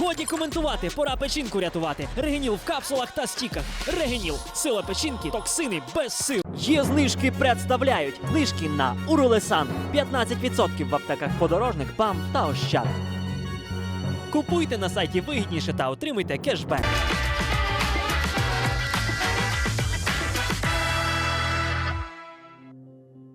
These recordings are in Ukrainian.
Годі коментувати, пора печінку рятувати. Регеніл в капсулах та стіках. Регеніл. Сила печінки, токсини без сил. Є знижки представляють. Знижки на Уролесан. 15% в аптеках подорожник, БАМ та Ощад. Купуйте на сайті вигідніше та отримуйте кешбек.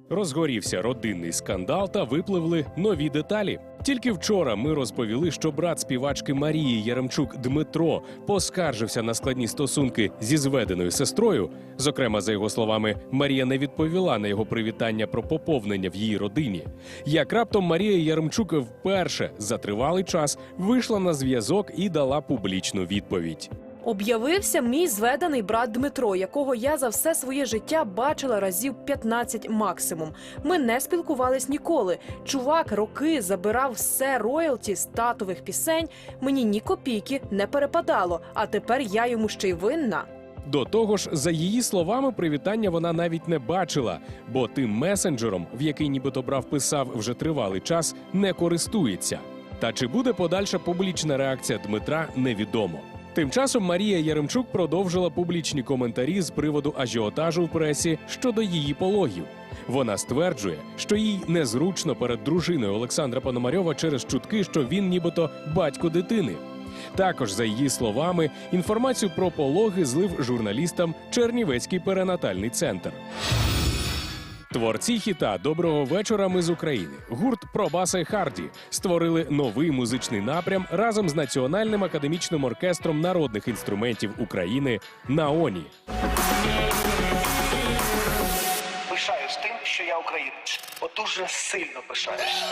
Розгорівся родинний скандал та випливли нові деталі. Тільки вчора ми розповіли, що брат співачки Марії Яремчук Дмитро поскаржився на складні стосунки зі зведеною сестрою. Зокрема, за його словами, Марія не відповіла на його привітання про поповнення в її родині. Як раптом Марія Яремчук вперше за тривалий час вийшла на зв'язок і дала публічну відповідь. Об'явився мій зведений брат Дмитро, якого я за все своє життя бачила разів 15 максимум. Ми не спілкувались ніколи. Чувак роки забирав все роялті з татових пісень. Мені ні копійки не перепадало. А тепер я йому ще й винна. До того ж, за її словами, привітання вона навіть не бачила, бо тим месенджером, в який нібито брав писав вже тривалий час, не користується. Та чи буде подальша публічна реакція Дмитра, невідомо. Тим часом Марія Яремчук продовжила публічні коментарі з приводу ажіотажу в пресі щодо її пологів. Вона стверджує, що їй незручно перед дружиною Олександра Пономарьова через чутки, що він нібито батько дитини. Також, за її словами, інформацію про пологи злив журналістам Чернівецький перинатальний центр. Творці хіта Доброго вечора. Ми з України. Гурт Пробаса Харді створили новий музичний напрям разом з Національним академічним оркестром народних інструментів України НАОНІ. Пишаюсь тим, що я українець. От дуже сильно пишаюсь.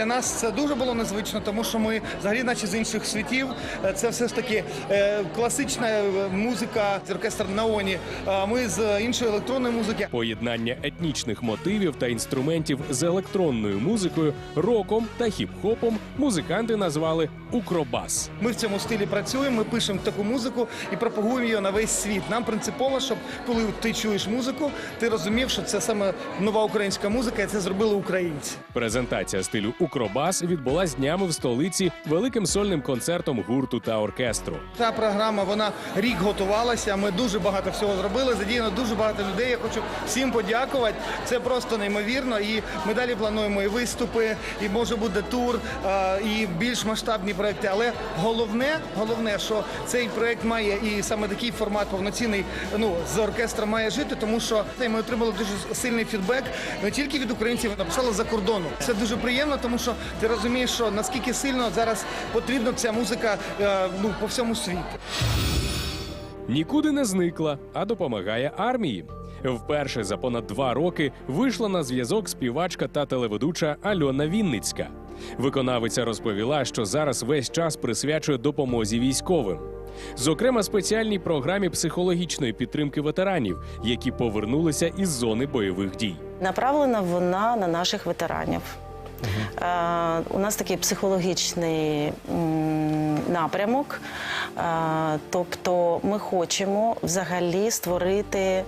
Для нас це дуже було незвично, тому що ми взагалі, наче з інших світів, Е, це все ж таки е, класична е, музика, оркестр Наоні. А Ми з іншої електронної музики. Поєднання етнічних мотивів та інструментів з електронною музикою, роком та хіп-хопом музиканти назвали Укробас. Ми в цьому стилі працюємо, ми пишемо таку музику і пропагуємо її на весь світ. Нам принципово, щоб коли ти чуєш музику, ти розумів, що це саме нова українська музика, і це зробили українці. Презентація стилю Укробас відбулась днями в столиці великим сольним концертом гурту та оркестру. Та програма вона рік готувалася. Ми дуже багато всього зробили. Задіяно дуже багато людей. Я хочу всім подякувати. Це просто неймовірно. І ми далі плануємо і виступи, і може буде тур, і більш масштабні проекти. Але головне, головне, що цей проект має і саме такий формат повноцінний. Ну з оркестром має жити, тому що ми отримали дуже сильний фідбек не тільки від українців, написали за кордону. Це дуже приємно, тому що ти розумієш, що наскільки сильно зараз потрібна ця музика е, ну по всьому світу. Нікуди не зникла, а допомагає армії. Вперше за понад два роки вийшла на зв'язок співачка та телеведуча Альона Вінницька. Виконавиця розповіла, що зараз весь час присвячує допомозі військовим. Зокрема, спеціальній програмі психологічної підтримки ветеранів, які повернулися із зони бойових дій. Направлена вона на наших ветеранів. Е, у нас такий психологічний напрямок. Е, тобто ми хочемо взагалі створити е,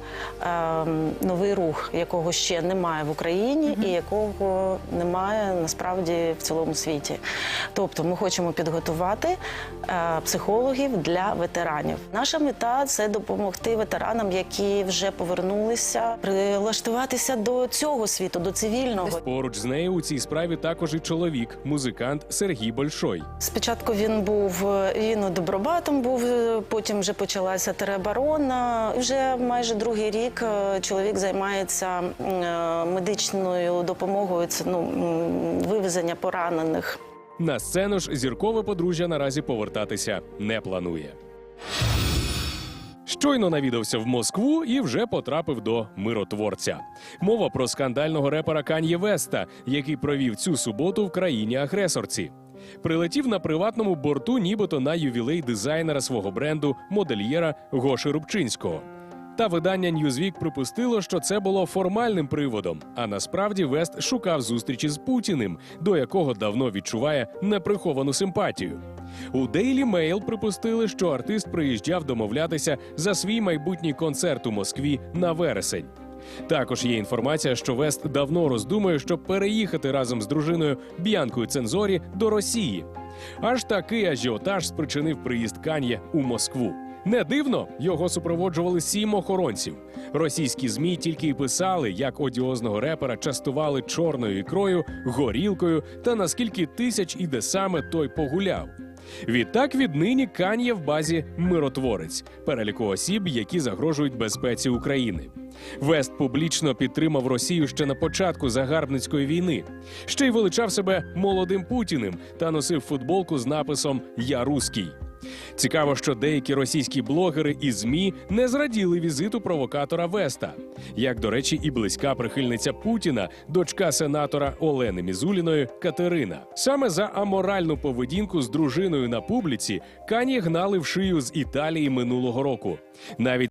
новий рух, якого ще немає в Україні і якого немає насправді в цілому світі. Тобто ми хочемо підготувати е, психологів для ветеранів. Наша мета це допомогти ветеранам, які вже повернулися, прилаштуватися до цього світу, до цивільного. Поруч з нею у цій справі також і чоловік, музикант Сергій Большой. Спочатку він був він добробатом, був потім вже почалася тероборона. Вже майже другий рік е, чоловік займається е, медичною допомогою. Це ну вивезення поранених. На сцену ж зіркове подружжя наразі повертатися не планує. Щойно навідався в Москву і вже потрапив до миротворця. Мова про скандального репера Кан'є Веста, який провів цю суботу в країні-агресорці. Прилетів на приватному борту, нібито на ювілей дизайнера свого бренду модельєра Гоши Рубчинського. Та видання Newsweek припустило, що це було формальним приводом. А насправді Вест шукав зустрічі з Путіним, до якого давно відчуває неприховану симпатію. У Daily Mail припустили, що артист приїжджав домовлятися за свій майбутній концерт у Москві на вересень. Також є інформація, що Вест давно роздумує, щоб переїхати разом з дружиною Б'янкою Цензорі до Росії. Аж такий ажіотаж спричинив приїзд Кан'є у Москву. Не дивно, його супроводжували сім охоронців. Російські змі тільки й писали, як одіозного репера частували чорною ікрою, горілкою та наскільки тисяч і де саме той погуляв. Відтак віднині Кан'є в базі миротворець, переліку осіб, які загрожують безпеці України. Вест публічно підтримав Росію ще на початку загарбницької війни. Ще й величав себе молодим Путіним та носив футболку з написом Я руський. Цікаво, що деякі російські блогери і змі не зраділи візиту провокатора Веста, як до речі, і близька прихильниця Путіна, дочка сенатора Олени Мізуліної Катерина. Саме за аморальну поведінку з дружиною на публіці Кані гнали в шию з Італії минулого року. Навіть